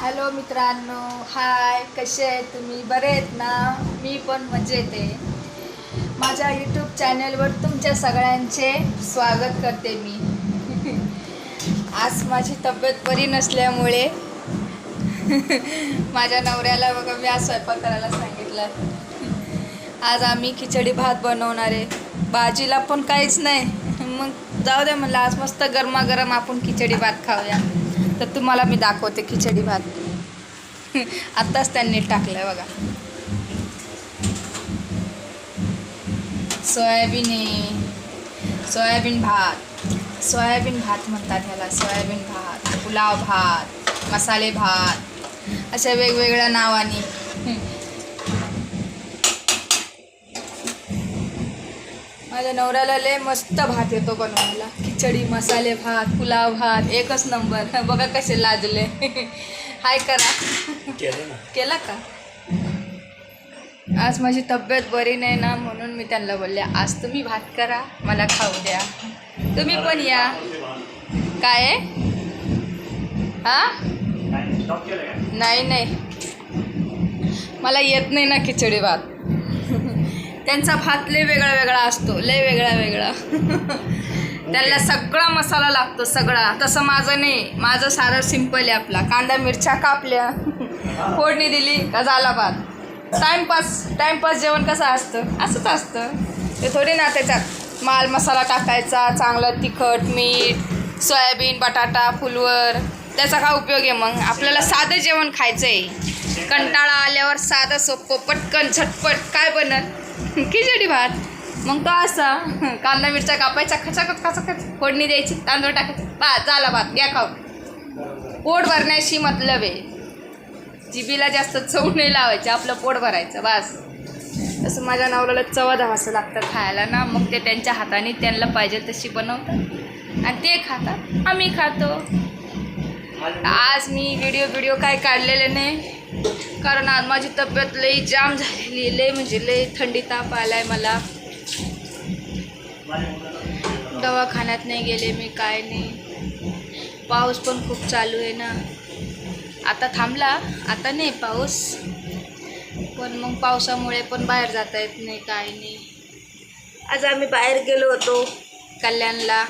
Hello मित्रांनो. हाय कसे आहेत तुम्ही? बरे आहेत ना? मी पण मजेत आहे. माझ्या यूट्यूब चॅनलवर तुमच्या सगळ्यांचे स्वागत करते मी. आज माझी तब्येत बरी नसल्यामुळे माझ्या नवऱ्याला बघा मी आज स्वयंपाक करायला सांगितलं. आज आम्ही खिचडी भात बनवणार आहे. भाजीला पण काहीच नाही. मग जाऊ द्या म्हणलं आज मस्त गरमागरम आपण खिचडी भात खाऊया. तर तुम्हाला मी दाखवते खिचडी भात. आत्ताच त्यांनी टाकलं बघा. सोयाबीन सोयाबीन भात. सोयाबीन भात म्हणतात ह्याला. सोयाबीन भात पुलाव भात मसाले भात अशा वेगवेगळ्या नावाने. माझ्या नवऱ्याला लय मस्त भात येतो बनवायला. खिचडी मसाले भात पुलाव भात एकच नंबर. बघा कसे लाजले. हाय करा. केलं ना. केला का? आज माझी तब्येत बरी नाही ना म्हणून मी त्यांना बोलले आज तुम्ही भात करा मला खाऊ द्या. तुम्ही पण या. काय हा? नाही नाही. मला येत नाही ना खिचडी भात. त्यांचा भात लय वेगळा वेगळा असतो. लय वेगळा वेगळा त्याला सगळा मसाला लागतो सगळा. तसं माझं नाही. माझं सारं सिंपल आहे आपला. कांदा मिरच्या कापल्या. फोडणी दिली का झाला भात. टाइमपास टाइमपास जेवण कसं असतं? असंच असतं. ते थोडी ना त्याच्यात माल मसाला टाकायचा चांगलं तिखट मीठ सोयाबीन बटाटा फुलवर. त्याचा काय उपयोग आहे मग? आपल्याला साधं जेवण खायचं आहे कंटाळा आल्यावर साधं सोपं पटकन झटपट. काय बनत खिचडी भात. मग तो असा कांदा मिरच्या कापायचा खचाखच खचाखच फोडणी द्यायची तांदूळ टाकायचे. बा झाला भात घ्या खाऊ. पोट भरण्याशी मतलब आहे. जिबीला जास्त चव नाही लावायची आपलं पोट भरायचं बास. तसं माझ्या नवऱ्याला चव धावासं लागतं खायला ना मग ते त्यांच्या हाताने त्यांना पाहिजे तशी बनवतात. आणि ते खातात आम्ही खातो. आज मी व्हिडिओ व्हिडिओ काय काढलेले नाही. कारण आज माझी तब्येत लई जाम झालेली लई म्हणजे लई थंडी ताप आलाय मला. दवाखान्यात नाही गेले मी काय नाही. पाऊस पण खूप चालू आहे ना. आता थांबला आता नाही पाऊस. पण मग पावसामुळे पण बाहेर जाता येत नाही काय नाही. आज आम्ही बाहेर गेलो होतो कल्याणला.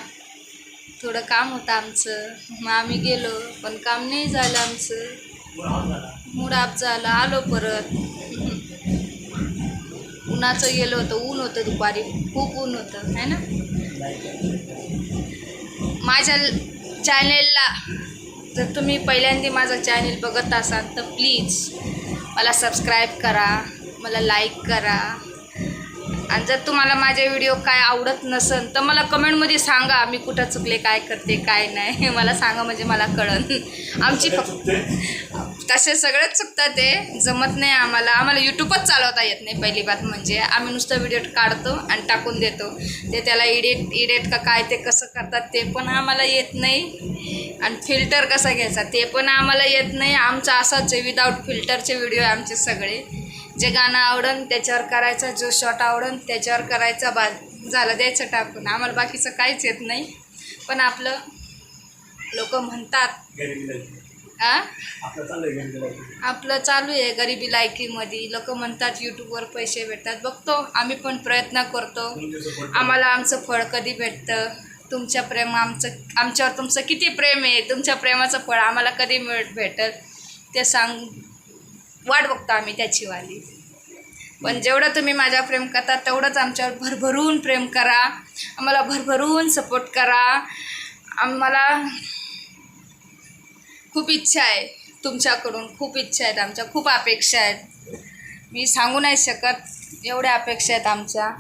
थोडं काम होतं आमचं. मग आम्ही गेलो पण काम नाही झालं आमचं. मुडाप झालं आलो परत. उन्हाचं गेलो होतं ऊन होतं दुपारी खूप ऊन होतं है ना? माझ्या चॅनेलला जर तुम्ही पहिल्यांदा माझं चॅनेल बघत असाल तर प्लीज मला सबस्क्राईब करा मला लाईक करा. आणि जर तुम्हाला माझे व्हिडिओ काय आवडत नसेल तर मला कमेंटमध्ये सांगा मी कुठं चुकले काय करते काय नाही. मला सांगा म्हणजे मला कळन. आमची फक्त तसे सगळेच चुकतात ते. जमत नाही आम्हाला. आम्हाला यूट्यूबच चालवता येत नाही पहिली बात म्हणजे आम्ही नुसतं व्हिडिओ काढतो आणि टाकून देतो. ते त्याला इडिट इडिट का काय ते कसं करतात ते पण आम्हाला येत नाही. आणि फिल्टर कसा घ्यायचा ते पण आम्हाला येत नाही. आमचा असाच आहे विदाऊट फिल्टरचे व्हिडिओ आहे आमचे सगळे. जे गाणं आवडन त्याच्यावर करायचा. जो शॉट आवडन त्याच्यावर करायचा. बा झालं द्यायचं टाकून. आम्हाला बाकीचं काहीच येत नाही. पण आपलं लोक म्हणतात. आ? आपलं चालू आहे गरिबी लायकीमध्ये. लोक म्हणतात यूट्यूबवर पैसे भेटतात. बघतो आम्ही पण प्रयत्न करतो. आम्हाला आमचं फळ कधी भेटतं? तुमच्या प्रेम आमचं आमच्यावर तुमचं किती प्रेम आहे तुमच्या प्रेमाचं फळ आम्हाला कधी मिळ भेटल ते सांग वाट बघतो आम्ही त्याचीवाली. पण जेवढं तुम्ही माझ्या प्रेम करता तेवढंच आमच्यावर भरभरून प्रेम करा. आम्हाला भरभरून सपोर्ट करा. आम्हाला खूप इच्छा आहे तुमच्याकडून खूप इच्छा आहेत आमच्या खूप अपेक्षा आहेत. मी सांगू नाही शकत एवढ्या अपेक्षा आहेत आमच्या.